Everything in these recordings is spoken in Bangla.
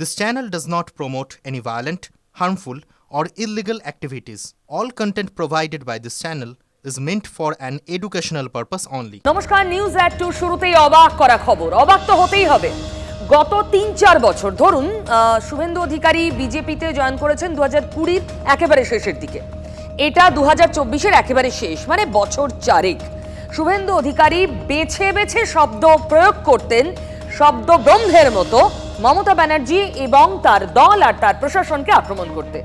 This channel does not promote any violent, harmful, or illegal activities. All content provided by this channel is meant for an educational purpose only. নমস্কার নিউজ অ্যাট টু শুরুতেই অবাক করা খবর অবাক তো হতেই হবে গত তিন চার বছর ধরুন শুভেন্দু অধিকারী বিজেপিতে জয়েন করেছেন দু হাজার কুড়ির একেবারে শেষের দিকে এটা দু হাজার চব্বিশের একেবারে শেষ মানে বছর চারেক শুভেন্দু অধিকারী বেছে বেছে শব্দ প্রয়োগ করতেন শব্দ ব্রহ্মের মতো মমতা ব্যানার্জি এবং তার দল আর তার প্রশাসনকে আক্রমণ করতে।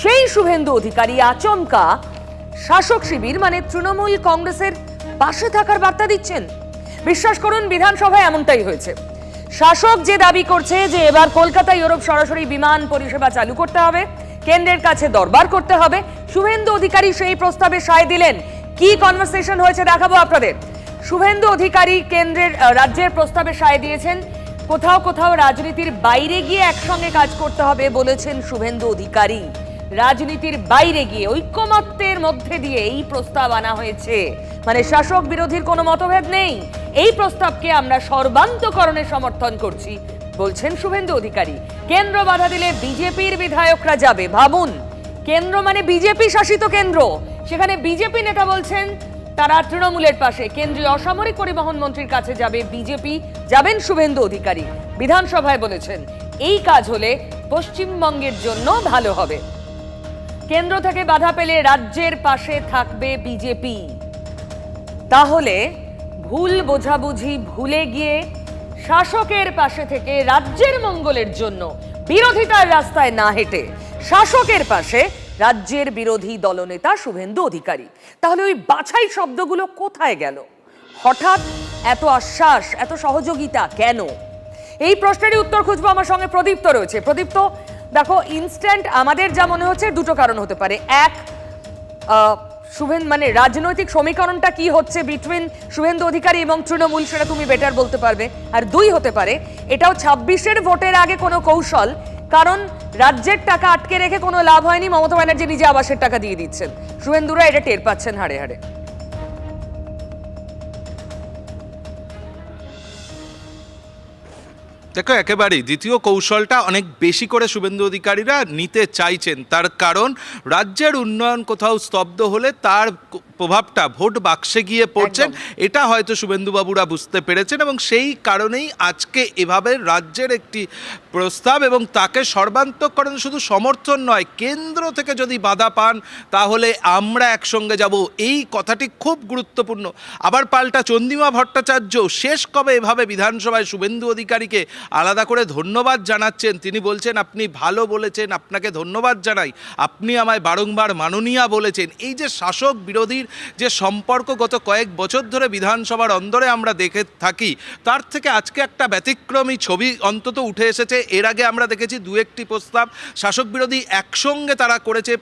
সেই শুভেন্দু অধিকারী আচমকা শাসক শিবির মানে তৃণমূল কংগ্রেসের পাশে থাকার বার্তা দিচ্ছেন। বিশ্বাস করুন, বিধানসভায় এমনটাই হয়েছে। শাসক যে দাবি করছে যে এবার কলকাতা ইউরোপ সরাসরি বিমান পরিষেবা চালু করতে হবে, কেন্দ্রের কাছে দরবার করতে হবে, শুভেন্দু অধিকারী সেই প্রস্তাবে সায় দিলেন। কি কনভারসেশন হয়েছে দেখাবো আপনাদের। শুভেন্দু অধিকারী কেন্দ্রের রাজ্যের প্রস্তাবে সায় দিয়েছেন কোথাও কোথাও রাজনীতির বাইরে গিয়ে একসঙ্গে কাজ করতে হবে বলেছেন শুভেন্দু অধিকারী। রাজনীতির বাইরে গিয়ে ঐক্যমত্যের মধ্যে দিয়ে এই প্রস্তাব আনা হয়েছে। মানে শাসক বিরোধীর কোনো মতভেদ নেই। এই প্রস্তাবকে আমরা সর্বান্তকরণে সমর্থন করছি, বলছেন শুভেন্দু অধিকারী। কেন্দ্র বাধা দিলে বিজেপির বিধায়করা যাবে। ভাবুন, কেন্দ্র মানে বিজেপি শাসিত কেন্দ্র। সেখানে বিজেপি নেতা বলছেন তারা তৃণমূলের পাশে। কেন্দ্রীয় অসামরিক পরিবহন মন্ত্রীর কাছে যাবে বিজেপি। যাবেন শুভেন্দু অধিকারী। বিধানসভায় বলেছেন, এই কাজ হলে পশ্চিমবঙ্গের জন্য ভালো হবে। কেন্দ্র থেকে বাধা পেলে রাজ্যের পাশে থাকবে বিজেপি। তাহলে ভুল বোঝাবুঝি ভুলে গিয়ে শাসকের পাশে থেকে রাজ্যের মঙ্গলের জন্য বিরোধিতার রাস্তায় না হেঁটে শাসকের পাশে রাজ্যের বিরোধী দলনেতা শুভেন্দু অধিকারী। তাহলে ওই বাছাই শব্দগুলো কোথায় গেল? হঠাৎ এত আশ্বাস, এত সহযোগিতা কেন? এই প্রশ্নেরই উত্তর খুঁজবো আমার সঙ্গে প্রদীপ্ত রয়েছে। প্রদীপ্ত, দেখো ইনস্ট্যান্ট আমাদের যা মনে হচ্ছে দুটো কারণ হতে পারে। এক শুভেন মানে রাজনৈতিক সমীকরণটা কি হচ্ছে বিটুইন শুভেন্দু অধিকারী এবং তৃণমূল সেটা তুমি বেটার বলতে পারবে। আর দুই হতে পারে, এটাও ছাব্বিশের ভোটের আগে কোনো কৌশল কারণ রাজ্যের টাকা আটকে রেখে কোনো লাভ হয়নি। মমতা ব্যানার্জি নিজে আবাসের টাকা দিয়ে দিচ্ছেন। শুভেন্দুরা এটা টের পাচ্ছেন হাড়ে হাড়ে। দেখো, একেবারেই দ্বিতীয় কৌশলটা অনেক বেশি করে শুভেন্দু অধিকারীরা নিতে চাইছেন। তার কারণ, রাজ্যের উন্নয়ন কোথাও স্তব্ধ হলে তার প্রভাবটা ভোট বাক্সে গিয়ে পড়ছেন এটা হয়তো শুভেন্দুবাবুরা বুঝতে পেরেছেন এবং সেই কারণেই আজকে এভাবে রাজ্যের একটি প্রস্তাব এবং তাকে সর্বান্তকরণ শুধু সমর্থন নয় কেন্দ্র থেকে যদি বাধা পান তাহলে আমরা একসঙ্গে যাব। এই কথাটি খুব গুরুত্বপূর্ণ। আবার পাল্টা চন্দিমা ভট্টাচার্য শেষ কবে এভাবে বিধানসভায় শুভেন্দু অধিকারীকে আলাদা করে ধন্যবাদ জানাচ্ছেন? তিনি বলছেন আপনি ভালো বলেছেন আপনাকে ধন্যবাদ জানাই। আপনি আমায় বারংবার মাননীয়া বলেছেন। এই যে শাসক বিরোধীর যে সম্পর্ক গত কয়েক বছর ধরে বিধানসভার অন্দরে আমরা দেখে থাকি, তার থেকে আজকে একটা ব্যতিক্রমী ছবি অন্তত উঠে এসেছে। এর আগে আমরা দেখেছি দু একটি প্রস্তাব, শাসক বিরোধী একসঙ্গে তারা করেছে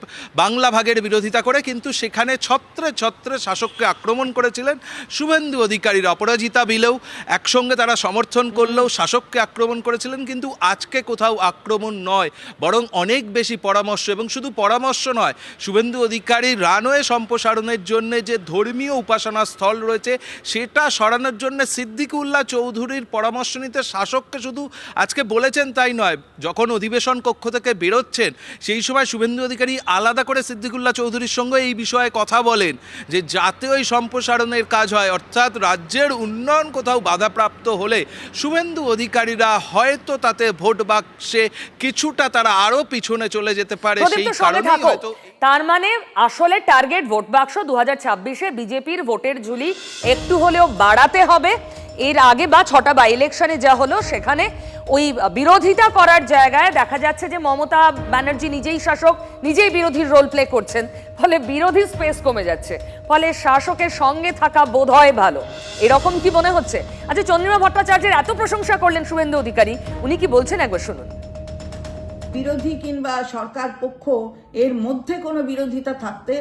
বাংলা ভাগের বিরোধিতা করে, কিন্তু সেখানে ছত্রে ছত্রে শাসককে আক্রমণ করেছিলেন শুভেন্দু অধিকারীর অপরাজিতা বিলেও। একসঙ্গে তারা সমর্থন করলেও শাসককে আক্রমণ করেছিলেন, কিন্তু আজকে কোথাও আক্রমণ নয়, বরং অনেক বেশি পরামর্শ এবং শুধু পরামর্শ নয়, শুভেন্দু অধিকারী রানওয়ে সম্প্রসারণের জন্য যে ধর্মীয় উপাসনা স্থল রয়েছে সেটা সরানোর জন্য সিদ্দিকুল্লাহ চৌধুরীর পরামর্শ নিতে শাসককে শুধু আজকে বলেছেন তাই নয় যখন অধিবেশন কক্ষ থেকে বেরোচ্ছেন সেই সময় শুভেন্দু অধিকারী আলাদা করে সিদ্দিকুল্লাহ চৌধুরীর সঙ্গে এই বিষয়ে কথা বলেন যে যাতে ওই সম্প্রসারণের কাজ হয় অর্থাৎ রাজ্যের উন্নয়ন কোথাও বাধাপ্রাপ্ত হলে শুভেন্দু অধিকারীরা হয়তো তাতে ভোট বাক্সে কিছুটা তারা আরও পিছনে চলে যেতে পারে সেই কারণেই হয়তো তার মানে আসলে টার্গেট ভোট বাক্স দু হাজার ছাব্বিশে বিজেপির ভোটের ঝুলি একটু হলেও বাড়াতে হবে। এর আগে বা ছটা বাই ইলেকশনে যা হলো, সেখানে ওই বিরোধিতা করার জায়গায় দেখা যাচ্ছে যে মমতা ব্যানার্জি নিজেই শাসক, নিজেই বিরোধীর রোল প্লে করছেন। ফলে বিরোধী স্পেস কমে যাচ্ছে। ফলে শাসকের সঙ্গে থাকা বোধ হয় ভালো। এরকম কি মনে হচ্ছে? আচ্ছা চন্দ্রিমা ভট্টাচার্যের এত প্রশংসা করলেন শুভেন্দু অধিকারী, উনি কি বলছেন? একবার শুনুন। বিরোধী কিংবা সরকার পক্ষ এর মধ্যে কোনো বিরোধিতা থাকতে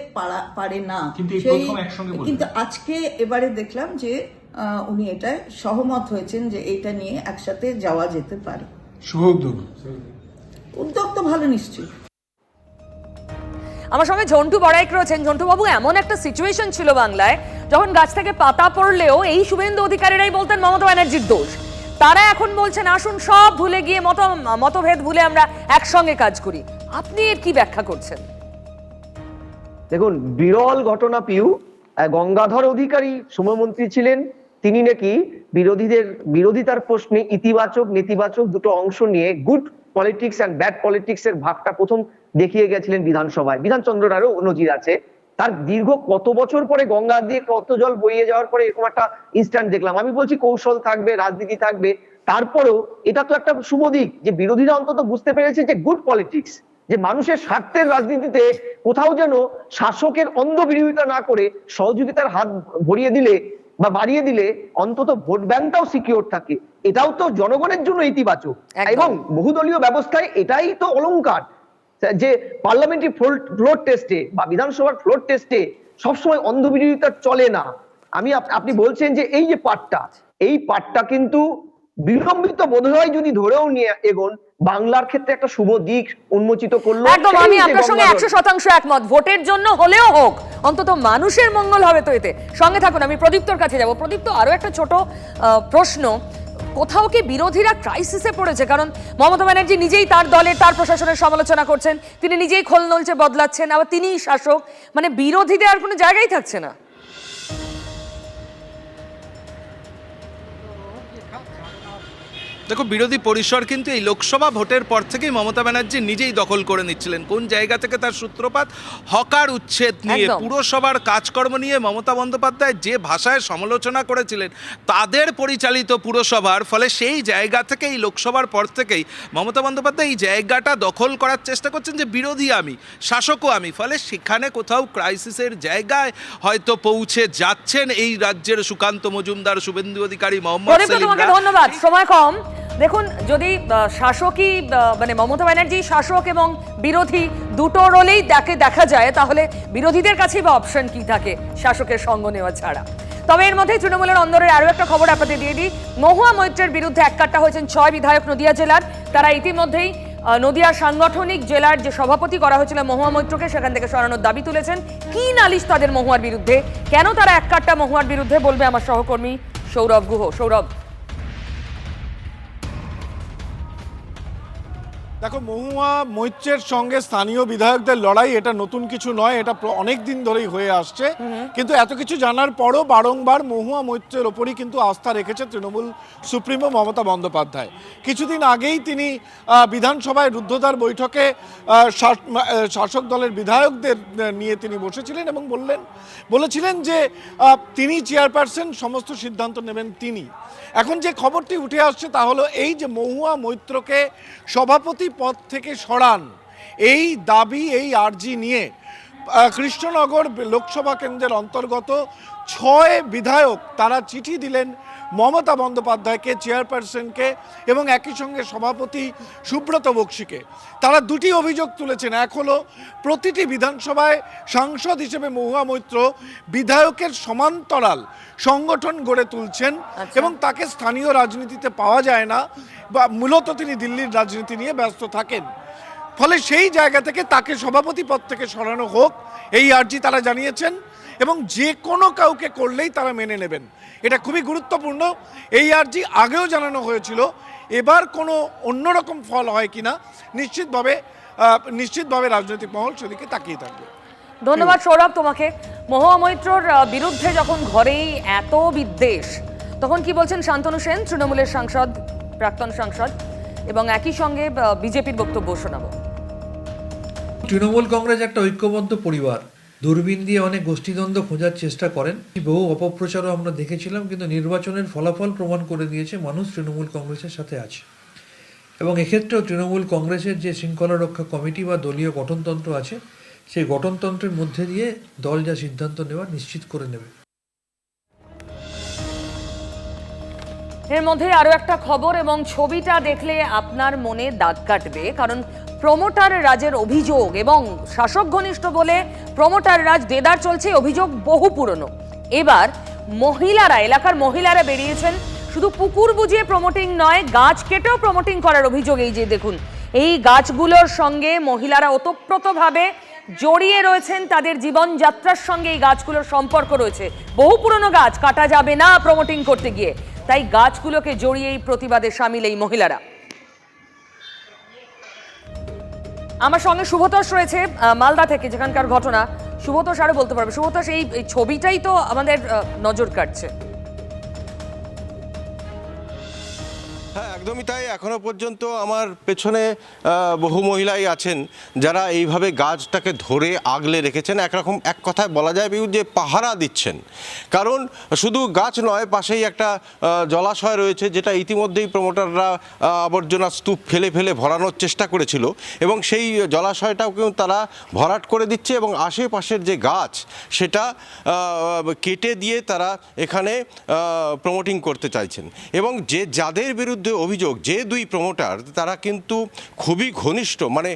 পারে না। সেই-। কিন্তু আজকে এবারে দেখলাম যে উনি এটা সহমত হয়েছেন যে এটা নিয়ে একসাথে যাওয়া যেতে পারে। শুভ উদ্যোগ। উদ্যোগ তো ভালো নিশ্চয়ই। আমার সঙ্গে ঝন্টু বড়াইক রয়েছেন। ঝন্টু বাবু এমন একটা সিচুয়েশন ছিল বাংলায় যখন গাছ থেকে পাতা পড়লেও এই শুভেন্দু অধিকারীরাই বলতেন মমতা ব্যানার্জির দোষ। তারা এখন বলছেন, আসুন সব ভুলে গিয়ে মত মতভেদ ভুলে আমরা একসঙ্গে কাজ করি। আপনি এর কি ব্যাখ্যা করছেন? দেখুন, বিরল ঘটনা পিউ গঙ্গাধর অধিকারী শ্রমমন্ত্রী ছিলেন। তিনি নাকি বিরোধীদের, বিরোধিতার প্রশ্নে ইতিবাচক, নেতিবাচক দুটো অংশ নিয়ে good politics and bad politics এর ভাগটা প্রথম দেখিয়ে গেছিলেন বিধানসভায়। বিধানচন্দ্র রায়েরও নজির আছে। তার দীর্ঘ কত বছর পরে গঙ্গা দিয়ে কত জল বইয়ে যাওয়ার পরে এরকম একটা ইনস্ট্যান্ট দেখলাম। আমি বলছি কৌশল থাকবে রাজনীতি থাকবে তারপরেও এটা তো একটা শুভ দিক যে বিরোধীরা অন্তত বুঝতে পেরেছে যে গুড পলিটিক্স যে মানুষের স্বার্থের রাজনীতিতে কোথাও যেন শাসকের অন্ধ বিরোধিতা না করে সহযোগিতার হাত ভরিয়ে দিলে বা বাড়িয়ে দিলে অন্তত ভোট ব্যাংকটাও সিকিউর থাকে। এটাও তো জনগণের জন্য ইতিবাচক। এবং বহুদলীয় ব্যবস্থায় এটাই তো অলংকার। যে পার্লামেন্টারি ফ্লোর টেস্টে বা বিধানসভার ফ্লোর টেস্টে সবসময় অন্ধ বিরোধিতা চলে না। আমি আপনি বলছেন যে এই যে পাঠটা এই পাঠটা কিন্তু বিলম্বিত বোধ হয় যদি ধরেও নিয়ে এগোন বাংলার ক্ষেত্রে একটা শুভ দিক উন্মোচিত করল একদম আমি আপনার সঙ্গে একশো শতাংশ একমত। ভোটের জন্য হলেও হোক অন্তত মানুষের মঙ্গল হবে তো এতে। সঙ্গে থাকুন আমি প্রদীপ্তর কাছে যাব। প্রদীপ্ত আরও একটা ছোট আহ, প্রশ্ন। কোথাও কি বিরোধীরা ক্রাইসিসে পড়েছে? কারণ মমতা ব্যানার্জি নিজেই তার দলের, তার প্রশাসনের সমালোচনা করছেন। তিনি নিজেই খোল নলছে বদলাচ্ছেন। আবার তিনিই শাসক। মানে বিরোধীদের আর কোনো জায়গাই থাকছে না। দেখো বিরোধী পরিসর কিন্তু এই লোকসভা ভোটের পর থেকেই মমতা ব্যানার্জি নিজেই দখল করে নিচ্ছিলেন। কোন জায়গা থেকে তার সূত্রপাত? হকার উচ্ছেদ নিয়ে পুরসভার কাজকর্ম নিয়ে মমতা বন্দ্যোপাধ্যায় যে ভাষায় সমালোচনা করেছিলেন তাদের পরিচালিত পুরসভার ফলে সেই জায়গা থেকে এই লোকসভার পর থেকেই মমতা বন্দ্যোপাধ্যায় এই জায়গাটা দখল করার চেষ্টা করছেন যে বিরোধী আমি শাসকও আমি। ফলে সেখানে কোথাও ক্রাইসিসের জায়গায় হয়তো পৌঁছে যাচ্ছেন এই রাজ্যের সুকান্ত মজুমদার শুভেন্দু অধিকারী মোহাম্মদ ধন্যবাদ। সময় কম। দেখুন, যদি শাসকই মানে মমতা ব্যানার্জি শাসক এবং বিরোধী দুটো রোলেই তাকে দেখা যায়, তাহলে বিরোধীদের কাছেই বা অপশন কি থাকে শাসকের সঙ্গ নেওয়া ছাড়া? তবে এর মধ্যে তৃণমূলের অন্দরের আরও একটা খবর আপনাদের দিয়ে দিই। মহুয়া মৈত্রের বিরুদ্ধে এককাট্টা হয়েছেন ছয় বিধায়ক নদিয়া জেলার। তারা ইতিমধ্যেই নদিয়া সাংগঠনিক জেলার যে সভাপতি করা হয়েছিল মহুয়া মৈত্রকে, সেখান থেকে সরানোর দাবি তুলেছেন। কি নালিশ তাদের মহুয়ার বিরুদ্ধে? কেন তারা এককাট্টা মহুয়ার বিরুদ্ধে বলবে আমার সহকর্মী সৌরভ গুহ? সৌরভ দেখো মহুয়া মৈত্রের সঙ্গে স্থানীয় বিধায়কদের লড়াই এটা নতুন কিছু নয় এটা অনেক দিন ধরেই হয়ে আসছে। কিন্তু এত কিছু জানার পরও বারংবার মহুয়া মৈত্রের ওপরই কিন্তু আস্থা রেখেছে তৃণমূল সুপ্রিমো মমতা বন্দ্যোপাধ্যায়। কিছুদিন আগেই তিনি বিধানসভায় রুদ্ধদ্বার বৈঠকে শাসক দলের বিধায়কদের নিয়ে তিনি বসেছিলেন এবং বললেন বলেছিলেন যে তিনি চেয়ারপারসন সমস্ত সিদ্ধান্ত নেবেন তিনি। এখন যে খবরটি উঠে আসছে তা হলো এই যে মহুয়া মৈত্রকে সভাপতি পদ থেকে সরান। এই দাবি, এই আর্জি নিয়ে কৃষ্ণনগর লোকসভা কেন্দ্রের অন্তর্গত ছয় বিধায়ক তারা চিঠি দিলেন মমতা বন্দ্যোপাধ্যায়কে চেয়ারপারসনকে এবং একই সঙ্গে সভাপতি সুব্রত বক্সিকে। তারা দুটি অভিযোগ তুলেছেন। এক হলো প্রতিটি বিধানসভায় সাংসদ হিসেবে মহুয়া মৈত্র বিধায়কের সমান্তরাল সংগঠন গড়ে তুলছেন আচ্ছা। এবং তাকে স্থানীয় রাজনীতিতে পাওয়া যায় না বা মূলত তিনি দিল্লির রাজনীতি নিয়ে ব্যস্ত থাকেন। ফলে সেই জায়গা থেকে তাকে সভাপতি পদ থেকে সরানো হোক এই আর্জি তারা জানিয়েছেন এবং যে কোনো কাউকে করলেই তারা মেনে নেবেন। এটা খুবই গুরুত্বপূর্ণ। এই আর্জি আগেও জানানো হয়েছিল এবার কোনো অন্যরকম ফল হয় কিনা নিশ্চিতভাবে নিশ্চিতভাবে রাজনৈতিক মহল সেদিকে তাকিয়ে থাকবে। ধন্যবাদ সৌরভ তোমাকে। মহুয়া মৈত্রর বিরুদ্ধে যখন ঘরেই এত বিদ্বেষ তখন কি বলছেন শান্তনু সেন তৃণমূলের সাংসদ প্রাক্তন সাংসদ এবং একই সঙ্গে বিজেপির বক্তব্য শোনাবো। তৃণমূল কংগ্রেস একটা ঐক্যবদ্ধ পরিবার। দূরবীন দিয়ে অনেক গোষ্ঠীদ্বন্দ্ব খোঁজার চেষ্টা করেন। বহু অপপ্রচারও আমরা দেখেছিলাম, কিন্তু নির্বাচনের ফলাফল প্রমাণ করে দিয়েছে মানুষ তৃণমূল কংগ্রেসের সাথে আছে। এবং এক্ষেত্রেও তৃণমূল কংগ্রেসের যে শৃঙ্খলা রক্ষা কমিটি বা দলীয় গঠনতন্ত্র আছে, সেই গঠনতন্ত্রের মধ্যে দিয়ে দল যা সিদ্ধান্ত নেওয়া নিশ্চিত করে নেবে। এর মধ্যে আরও একটা খবর এবং ছবিটা দেখলে আপনার মনে দাগ কাটবে, কারণ প্রমোটার রাজের অভিযোগ এবং শাসক ঘনিষ্ঠ বলে প্রমোটার রাজ দেদার চলছে অভিযোগ বহু পুরনো। এবার মহিলারা, এলাকার মহিলারা বেরিয়েছেন। শুধু পুকুর বুঝিয়ে প্রমোটিং নয়, গাছ কেটেও প্রমোটিং করার অভিযোগ এই যে দেখুন। এই গাছগুলোর সঙ্গে মহিলারা ওতপ্রোতভাবে জড়িয়ে রয়েছেন, তাদের জীবনযাত্রার সঙ্গে এই গাছগুলোর সম্পর্ক রয়েছে। বহু পুরনো গাছ, কাটা যাবে না প্রমোটিং করতে গিয়ে। তাই গাছগুলোকে জড়িয়েই প্রতিবাদে সামিল এই মহিলারা। আমার সঙ্গে শুভতোষ রয়েছে মালদা থেকে যেখানকার ঘটনা। শুভতোষ আরও বলতে পারবে। শুভতোষ, এই ছবিটাই তো আমাদের নজর কাটছে একদমই তাই। এখনও পর্যন্ত আমার পেছনে বহু মহিলাই আছেন যারা এইভাবে গাছটাকে ধরে আগলে রেখেছেন। একরকম, এক কথায় বলা যায় বিউ যে পাহারা দিচ্ছেন। কারণ শুধু গাছ নয়, পাশেই একটা জলাশয় রয়েছে যেটা ইতিমধ্যেই প্রমোটাররা আবর্জনা স্তূপ ফেলে ফেলে ভরানোর চেষ্টা করেছিল এবং সেই জলাশয়টাও জলাশয়টাকেও তারা ভরাট করে দিচ্ছে এবং আশেপাশের যে গাছ, সেটা কেটে দিয়ে তারা এখানে প্রমোটিং করতে চাইছেন। এবং যে যাদের বিরুদ্ধে অভিযোগ যে দুই প্রমোটার তারা কিন্তু খুবই ঘনিষ্ঠ মানে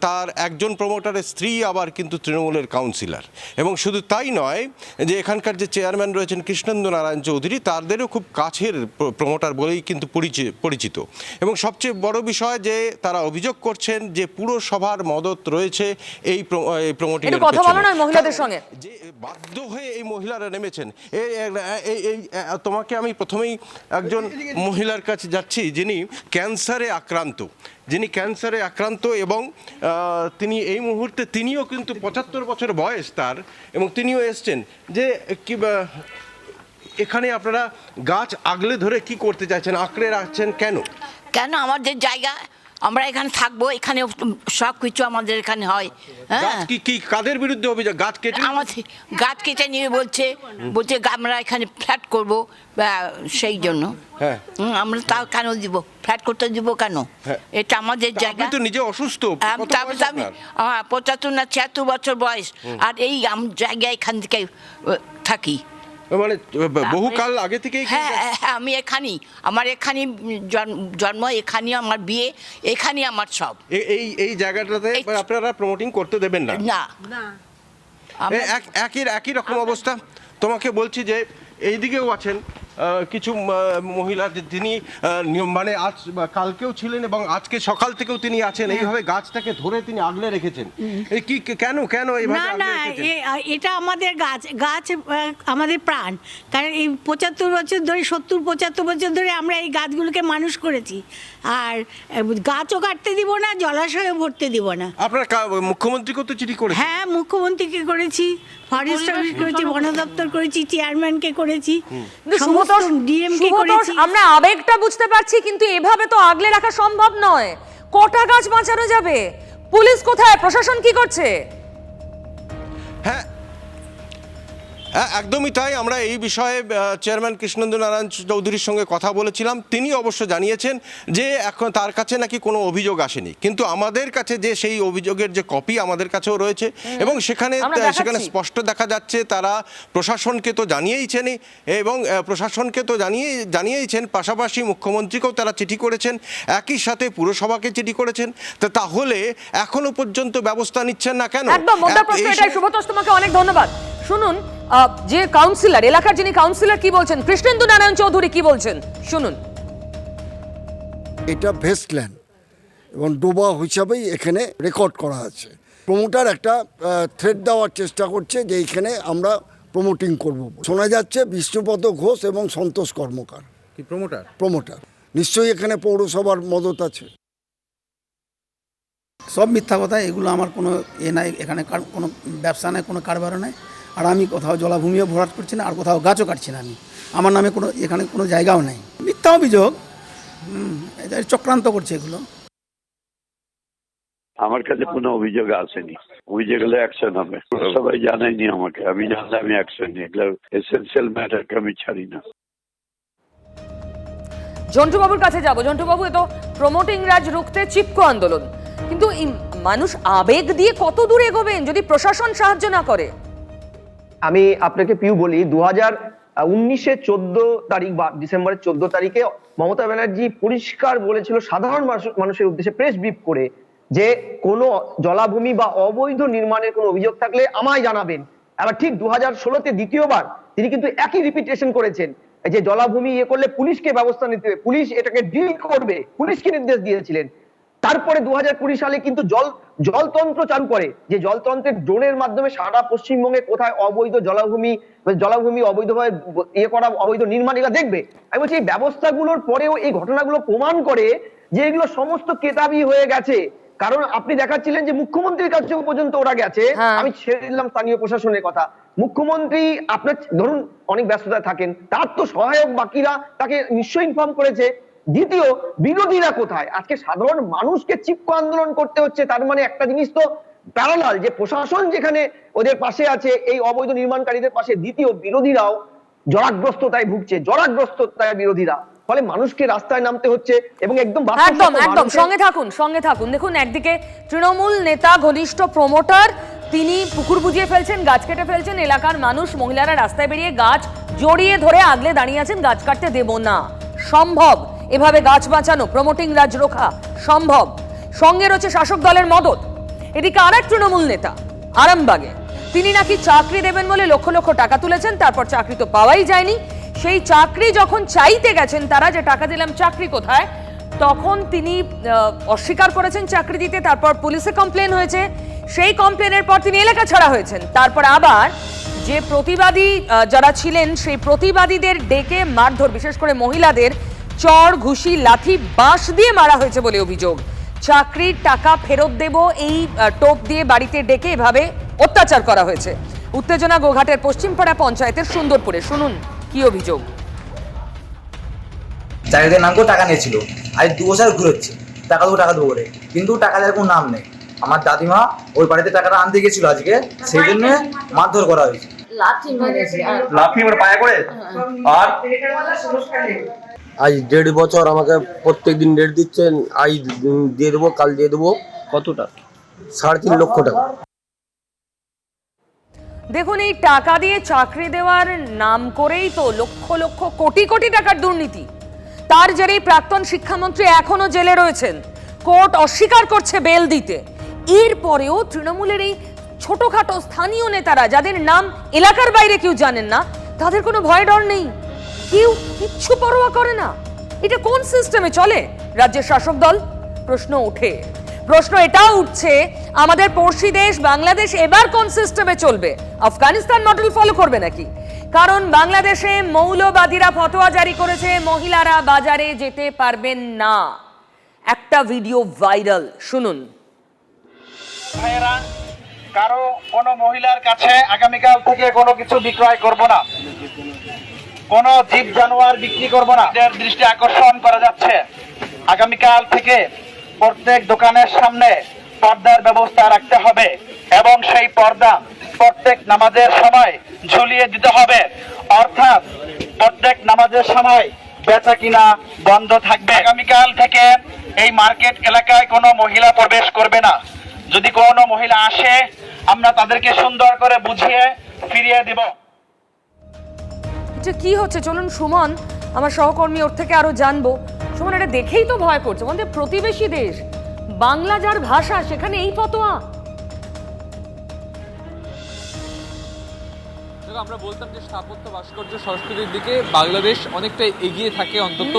তার একজন প্রমোটারের স্ত্রী আবার কিন্তু তৃণমূলের কাউন্সিলর এবং শুধু তাই নয় যে এখানকার যে চেয়ারম্যান রয়েছেন কৃষ্ণেন্দ্র নারায়ণ চৌধুরী তাদেরও খুব কাছের প্র- প্রমোটার বলেই কিন্তু পরিচি- পরিচিত এবং সবচেয়ে বড় বিষয় যে তারা অভিযোগ করছেন যে পুরসভার মদত রয়েছে এই প্রমোটিং কথা বলো না মহিলাদের সঙ্গে। যে বাধ্য হয়ে এই মহিলারা নেমেছেন এই এই- এই তোমাকে আমি প্রথমেই একজন মহিলার কাছে যাচ্ছি যিনি ক্যান্সারে আক্রান্ত। যিনি ক্যান্সারে আক্রান্ত এবং তিনি এই মুহূর্তে তিনিও কিন্তু পঁচাত্তর বছর বয়স তার এবং তিনিও এসছেন যে কি এখানে আপনারা গাছ আগলে ধরে কি করতে চাইছেন, আঁকড়ে রাখছেন কেন? কেন? আমাদের জায়গা আমরা এখানে থাকব এখানে সব কিছু আমাদের এখানে হয়। হ্যাঁ? গাছ কি কি কাদের বিরুদ্ধে অভিযোগ? গাছ কেটে আমাদের গাছ কেটে নিয়ে বলছে বলছে আমরা এখানে ফ্ল্যাট করব সেই জন্য। হ্যাঁ। হুম, আমরা তাও কেন দিব? ফ্ল্যাট করতে দিব কেন? হ্যাঁ। এটা আমাদের জায়গা। তো নিজে অসুস্থ আম- কত তারপরে বয়স তো আমি আপনার? আমার পঁচাত্তর না ছিয়াত্তর বছর বয়স। আর এই আম- জায়গায় এখান থেকে আহ, থাকি। মানে বহুকাল আগে থেকেই কি- হ্যাঁ হ্যাঁ আমি এখানেই। আমার এখানেই জন্ম- এখানেই আমার বিয়ে এখানেই আমার সব। এ- এই এই জায়গাটাতে আপনারা প্রমোটিং করতে দেবেন না? না। একই একই রকম অবস্থা। তোমাকে বলছি যে এইদিকেও আছেন। কিছু মহিলা তিনি নিয়ম- মানে আজ কালকেও ছিলেন এবং আজকে সকাল থেকেও তিনি আছেন। এইভাবে গাছটাকে ধরে তিনি আগলে রেখেছেন। এই কি কি- কেন কেন এইভাবে না না এ- এটা আমাদের গাছ গাছ আমাদের প্রাণ। কারণ এই পঁচাত্তর বছর ধরে সত্তর পঁচাত্তর বছর ধরে আমরা এই গাছগুলোকে মানুষ করেছি। আর গাছও কাটতে দিব না জলাশয়ও ভরতে দিব না। আপনারা কা- মুখ্যমন্ত্রীকেও তো চিঠি করে হ্যাঁ মুখ্যমন্ত্রীকে করেছি ফরেস্ট অফিস করেছি বন দপ্তর করেছি চেয়ারম্যানকে করেছি। সমস্ত শুভতোষ ডিএমকে করেছি। আমরা আবেগটা বুঝতে পারছি কিন্তু এভাবে তো আগলে রাখা সম্ভব নয়। কটা গাছ বাঁচানো যাবে? পুলিশ কোথায়? প্রশাসন কি করছে? একদমই তাই। আমরা এই বিষয়ে চেয়ারম্যান কৃষ্ণেন্দ্র নারায়ণ চৌধুরীর সঙ্গে কথা বলেছিলাম। তিনি অবশ্য জানিয়েছেন যে এখন তার কাছে নাকি কোনো অভিযোগ আসেনি। কিন্তু আমাদের কাছে যে সেই অভিযোগের যে কপি আমাদের কাছেও রয়েছে এবং সেখানে সেখানে স্পষ্ট দেখা যাচ্ছে তারা প্রশাসনকে তো জানিয়েইছেন এবং প্রশাসনকে তো জানিয়ে জানিয়েইছেন। পাশাপাশি মুখ্যমন্ত্রীকেও তারা চিঠি করেছেন। একই সাথে পুরসভাকে চিঠি করেছেন। তা তাহলে এখনও পর্যন্ত ব্যবস্থা নিচ্ছেন না কেন? একদম মোদ্দা প্রশ্ন শুভতোষ তোমাকে অনেক ধন্যবাদ। শুনুন যে কাউন্সিলর এলাকার যিনি কাউন্সিলর কি বলছেন? কৃষ্ণেন্দু নারায়ণ চৌধুরী কি বলছেন? শুনুন। এটা ভেস্টল্যান্ড এবং ডোবা হিসাবেই এখানে রেকর্ড করা আছে। প্রমোটার একটা থ্রেড দেওয়ার চেষ্টা করছে যে এইখানে আমরা প্রমোটিং করব। শোনা যাচ্ছে বিষ্ণুপদ ঘোষ এবং সন্তোষ কর্মকার। কি প্রমোটার প্রমোটার নিশ্চয়ই এখানে পৌরসভার মদত আছে। সব মিথ্যা কথা এগুলো আমার কোনো এ নাই এখানে কার- কোনো ব্যবসা নাই কোনো কারবারও নাই। আর আমি কোথাও জলাভূমিও ভরাট করছি না আর কোথাও গাছও কাটছি না আমি। আমার নামে কোনো এখানে কোনো জায়গাও নাই। মিথ্যা অভিযোগ। হুম, এটা চক্রান্ত করছে এগুলো। আমার কাছে কোনো অভিযোগ আসেনি। অভিযোগ হলে অ্যাকশন হবে। সবাই জানায়নি আমাকে। আমি জানলে আমি অ্যাকশন নিই। এগুলো এসেন্সিয়াল ম্যাটারকে আমি ছাড়ি না। জন্টুবাবুর কাছে যাব। জন্টুবাবু এ তো প্রমোটিং রাজ রুখতে চিপকো আন্দোলন। কিন্তু মানুষ আবেগ দিয়ে কত দূর এগোবেন যদি প্রশাসন সাহায্য না করে? আমি আপনাকে পিউ বলি দু হাজার উনিশে চোদ্দ তারিখ বা ডিসেম্বরের চোদ্দ তারিখে মমতা ব্যানার্জি পরিষ্কার বলেছিল সাধারণ মানুষের উদ্দেশ্যে প্রেস ব্রিফ করে যে কোনো জলাভূমি বা অবৈধ নির্মাণের কোনো অভিযোগ থাকলে আমায় জানাবেন। আবার ঠিক দু হাজার ষোলোতে দ্বিতীয়বার তিনি কিন্তু একই রিপিটেশন করেছেন যে জলাভূমি ইয়ে করলে পুলিশকে ব্যবস্থা নিতে হবে। পুলিশ এটাকে ডিল করবে। পুলিশকে নির্দেশ দিয়েছিলেন। তারপরে দু হাজার কুড়ি সালে কিন্তু জল জলতন্ত্র চালু করে যে জলতন্ত্রের ড্রোনের মাধ্যমে সারা পশ্চিমবঙ্গে কোথায় অবৈধ জলাভূমি জলাভূমি অবৈধভাবে ইয়ে করা অবৈধ নির্মাণ এগুলো দেখবে? আমি বলছি এই ব্যবস্থাগুলোর পরেও এই ঘটনাগুলো প্রমাণ করে যে এগুলো সমস্ত কেতাবি হয়ে গেছে। কারণ আপনি দেখাচ্ছিলেন যে মুখ্যমন্ত্রীর কাছে পর্যন্ত ওরা গেছে। হ্যাঁ। আমি ছেড়ে দিলাম স্থানীয় প্রশাসনের কথা। মুখ্যমন্ত্রী আপনার ধরুন অনেক ব্যস্ততায় থাকেন তার তো সহায়ক বাকিরা তাকে নিশ্চয়ই ইনফর্ম করেছে। দ্বিতীয় বিরোধীরা কোথায়? আজকে সাধারণ মানুষকে চিপকো আন্দোলন করতে হচ্ছে তার মানে একটা জিনিস তো প্যারালাল যে প্রশাসন যেখানে ওদের পাশে আছে এই অবৈধ নির্মাণকারীদের পাশে দ্বিতীয় বিরোধীরাও জরাগ্রস্ততায় ভুগছে জরাগ্রস্ততায় বিরোধীরা। ফলে মানুষকে রাস্তায় নামতে হচ্ছে এবং একদম একদম একদম। সঙ্গে থাকুন সঙ্গে থাকুন। দেখুন একদিকে তৃণমূল নেতা ঘনিষ্ঠ প্রমোটার তিনি পুকুর বুঝিয়ে ফেলছেন গাছ কেটে ফেলছেন এলাকার মানুষ মহিলারা রাস্তায় বেরিয়ে গাছ জড়িয়ে ধরে আগলে দাঁড়িয়ে আছেন গাছ কাটতে দেব না। সম্ভব। এভাবে গাছ বাঁচানো প্রমোটিং রাজ রোখা সম্ভব? সঙ্গে রয়েছে শাসক দলের মদত। এদিকে আর এক তৃণমূল নেতা, আরামবাগে। তিনি নাকি চাকরি দেবেন বলে লক্ষ লক্ষ টাকা তুলেছেন, তারপর চাকরি তো পাওয়াই যায়নি। সেই চাকরি যখন চাইতে গেছেন তারা যে টাকা দিলাম, চাকরি কোথায়? তখন তিনি অস্বীকার করেছেন চাকরি দিতে, তারপর পুলিশে কমপ্লেন হয়েছে। সেই কমপ্লেনের পর তিনি এলাকা ছাড়া হয়েছেন। তারপর আবার যে প্রতিবাদী যারা ছিলেন, সেই প্রতিবাদীদের ডেকে মারধর, বিশেষ করে মহিলাদের চর ঘুষি লাথি বাঁশ দিয়ে মারা হয়েছে বলে অভিযোগ। চাকরির টাকা ফেরত দেব এই টোপ দিয়ে বাড়িতে ডেকে এভাবে অত্যাচার করা হয়েছে। উত্তেজনা গোঘাটের পশ্চিমপাড়া পঞ্চায়েতের সুন্দরপুরে। শুনুন কি অভিযোগ? চাকরিতে নাম করে টাকা নিয়েছিল। আজ দু বছর ঘুরোচ্ছে টাকা দেবো টাকা দেবো করে। কিন্তু টাকা দেওয়ার কোনো নাম নেই। আমার দাদিমা ওই বাড়িতে টাকাটা আনতে গেছিল আজকে। সেই জন্য মারধর করা হয়েছে। লাঠি মেরেছে। লাফি মানে পায়ে করে? আর? আজ দেড় বছর আমাকে প্রত্যেক দিন ডেট দিচ্ছেন আজ দিয়ে দেবো কাল দিয়ে দেবো। কতটা? সাড়ে তিন লক্ষ টাকা। দেখুন এই টাকা দিয়ে চাকরি দেওয়ার নাম করেই তো লক্ষ লক্ষ কোটি কোটি টাকার দুর্নীতি। তার জেরেই প্রাক্তন শিক্ষামন্ত্রী এখনও জেলে রয়েছেন। কোর্ট অস্বীকার করছে বেল দিতে। এরপরেও তৃণমূলের এই ছোটখাটো স্থানীয় নেতারা যাদের নাম এলাকার বাইরে কেউ জানেন না তাদের কোনো ভয় ডর নেই। কেউ কিচ্ছু পরোয়া করে না। এটা কোন সিস্টেমে চলে? রাজ্যের শাসক দল? প্রশ্ন ওঠে। প্রশ্ন এটাও উঠছে, আমাদের পড়শি দেশ বাংলাদেশ এবার কোন সিস্টেমে চলবে? আফগানিস্তান মডেল ফলো করবে নাকি? কারণ বাংলাদেশে মৌলবাদীরা ফতোয়া জারি করেছে, মহিলারা বাজারে যেতে পারবেন না। একটা ভিডিও ভাইরাল, শুনুন। কারও কোনো মহিলার কাছে আগামীকাল থেকে কোনো কিছু বিক্রয় করব না। কোনো জীব জানোয়ার বিক্রি করব না। দৃষ্টি আকর্ষণ করা যাচ্ছে। আগামীকাল থেকে প্রত্যেক দোকানের সামনে পর্দার ব্যবস্থা রাখতে হবে এবং সেই পর্দা প্রত্যেক নামাজের সময় ঝুলিয়ে দিতে হবে। অর্থাৎ প্রত্যেক নামাজের সময় বেচা কিনা বন্ধ থাকবে। আগামীকাল থেকে এই মার্কেট এলাকায় কোনো মহিলা প্রবেশ করবে না। যদি কোনো মহিলা আসে আমরা তাদেরকে সুন্দর করে বুঝিয়ে ফিরিয়ে দিব। এটা কি হচ্ছে? চলুন সুমন আমার সহকর্মী ওর থেকে আরও জানব। সুমন এটা দেখেই তো ভয় করছে। আমাদের প্রতিবেশী দেশ বাংলা যার ভাষা সেখানে এই ফতোয়া। আমরা বলতাম যে স্থাপত্য ভাস্কর্য সংস্কৃতির দিকে বাংলাদেশ অনেকটা এগিয়ে থাকে অন্তত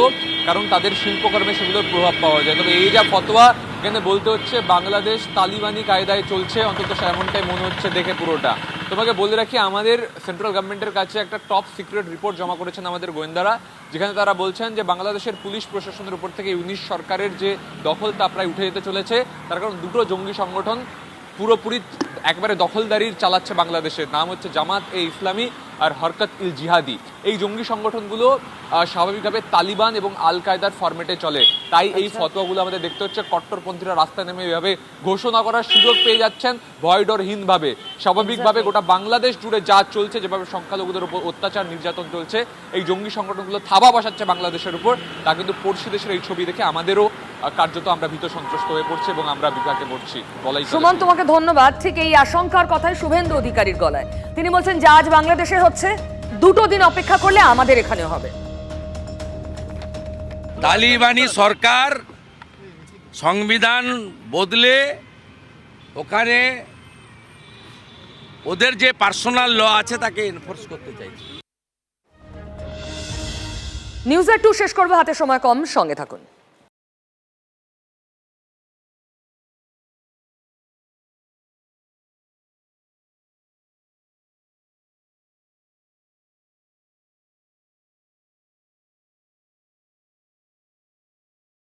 কারণ তাদের শিল্পকর্মে সেগুলোর প্রভাব পাওয়া যায়। তবে এই যা ফতোয়া এখানে বলতে হচ্ছে বাংলাদেশ তালিবানি কায়দায় চলছে অন্তত এমনটাই মনে হচ্ছে দেখে পুরোটা। তোমাকে বলে রাখি, আমাদের সেন্ট্রাল গভর্নমেন্টের কাছে একটা টপ সিক্রেট রিপোর্ট জমা করেছেন আমাদের গোয়েন্দারা, যেখানে তারা বলছেন যে বাংলাদেশের পুলিশ প্রশাসনের উপর থেকে ইউনিশ সরকারের যে দখল তা প্রায় উঠে যেতে চলেছে। তার কারণ দুটো জঙ্গি সংগঠন পুরোপুরি একবারে দখলদারি চালাচ্ছে বাংলাদেশের। নাম হচ্ছে জামাত এ ইসলামী আর হরকত ইল জিহাদি এই জঙ্গি সংগঠনগুলো স্বাভাবিকভাবে তালিবান এবং আল কায়দার ফরম্যাটে চলে। তাই এই ফতোয়াগুলো আমাদের দেখতে হচ্ছে কট্টরপন্থীরা রাস্তায় নেমে এভাবে ঘোষণা করার সুযোগ পেয়ে যাচ্ছেন ভয়ডরহীনভাবে। স্বাভাবিকভাবে গোটা বাংলাদেশ জুড়ে যা চলছে যেভাবে সংখ্যালঘুদের উপর অত্যাচার নির্যাতন চলছে এই জঙ্গি সংগঠনগুলো থাবা বসাচ্ছে বাংলাদেশের উপর। তা কিন্তু পড়শি দেশের এই ছবি দেখে আমাদেরও কার্যত আমরা ভীত সন্ত্রস্ত হয়ে পড়ছি এবং আমরা বিপাকে পড়ছি। বলাই। সুমন তোমাকে ধন্যবাদ। ঠিক এই আশঙ্কার কথাই শুভেন্দু অধিকারীর গলায়। তিনি বলছেন যা আজ বাংলাদেশে হচ্ছে। দুটো দিন অপেক্ষা করলে আমাদের এখানে হবে। তালিবানি সরকার সংবিধান বদলে ওখানে ওদের যে পার্সোনাল ল আছে তাকে এনফোর্স করতে চাইছে। নিউজ টু শেষ করব হাতে সময় কম সঙ্গে থাকুন।